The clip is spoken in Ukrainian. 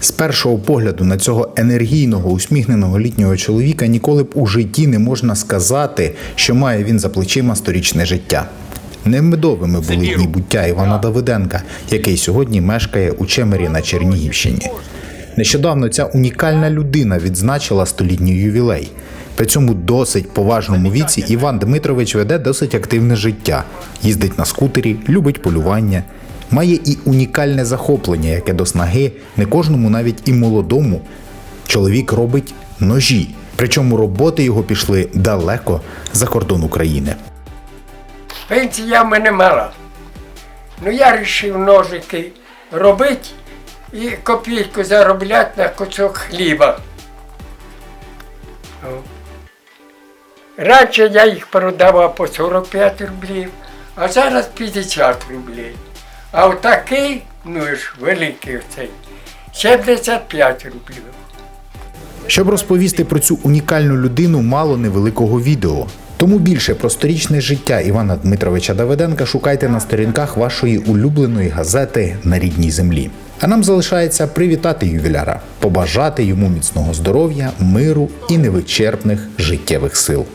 З першого погляду на цього енергійного, усміхненого літнього чоловіка ніколи б у житті не можна сказати, що має він за плечима сторічне життя. Немедовими були дні буття Івана Давиденка, який сьогодні мешкає у Чемері на Чернігівщині. Нещодавно ця унікальна людина відзначила столітній ювілей. При цьому досить поважному віці Іван Дмитрович веде досить активне життя, їздить на скутері, любить полювання, має і унікальне захоплення, яке до снаги не кожному, навіть і молодому, чоловік робить ножі. Причому роботи його пішли далеко за кордон України. Пенсія в мене мала. Ну я вирішив ножики робити і копійку заробляти на кусок хліба. Раніше я їх продавав по 45 рублів, а зараз 50 рублів. А отакий, ну ж великий оцей, 75 рублів. Щоб розповісти про цю унікальну людину, мало невеликого відео. Тому більше про сторічне життя Івана Дмитровича Давиденка шукайте на сторінках вашої улюбленої газети на рідній землі. А нам залишається привітати ювіляра, побажати йому міцного здоров'я, миру і невичерпних життєвих сил.